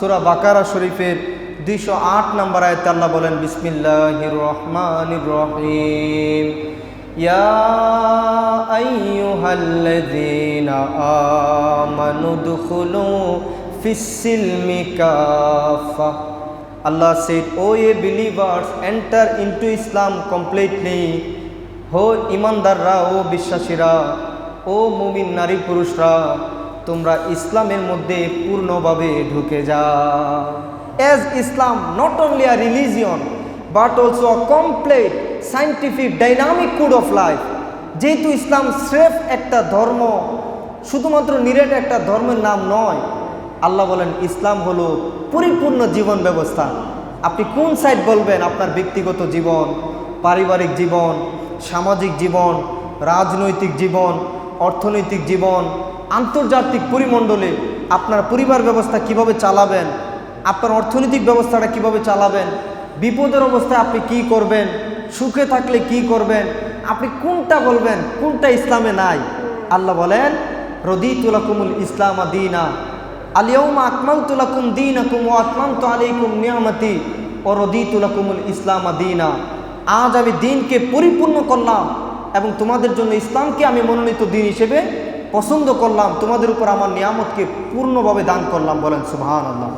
সুরা বাকারা শরীফের দুইশো আট নম্বর আয়তে আল্লাহ বলেন, বিসমিল্লাহির রহমানির রহিম। ইমানদাররা ও বিশ্বাসীরা, ও মুমিন নারী পুরুষরা তোমরা ইসলামের মধ্যে পূর্ণভাবে ঢুকে যাও। As Islam not only a religion but also a complete scientific dynamic code of life যেহেতু ইসলাম স্রেফ একটা ধর্ম, শুধুমাত্র নিরেট একটা ধর্মের নাম নয়, আল্লাহ বলেন ইসলাম হলো পরিপূর্ণ জীবন ব্যবস্থা। আপনি কোন সাইড বলবেন? আপনার ব্যক্তিগত জীবন, পারিবারিক জীবন, সামাজিক জীবন, রাজনৈতিক জীবন, অর্থনৈতিক জীবন আন্তর্জাতিক পরিমণ্ডলে আপনার পরিবার ব্যবস্থা কীভাবে চালাবেন? আপনার অর্থনৈতিক ব্যবস্থাটা কীভাবে চালাবেন? বিপদের অবস্থায় আপনি কি করবেন? সুখে থাকলে কি করবেন? আপনি কোনটা বলবেন? কোনটা ইসলামে নাই? আল্লাহ বলেন রদিতুলাকুমুল ইসলাম দিনা আলিয়মা আকমালতুলাকুম দিন আকুম ও আকমান্ত আলাইকুম নিয়ামতি, ও রদিতুলাকুমুল ইসলাম দিনা। আজ আমি দিনকে পরিপূর্ণ করলাম এবং তোমাদের জন্য ইসলামকে আমি মনোনীত দিন হিসেবে পছন্দ করলাম তোমাদের উপর আমার নিয়ামতকে পূর্ণভাবে দান করলাম বলেন সুবাহান আল্লাহ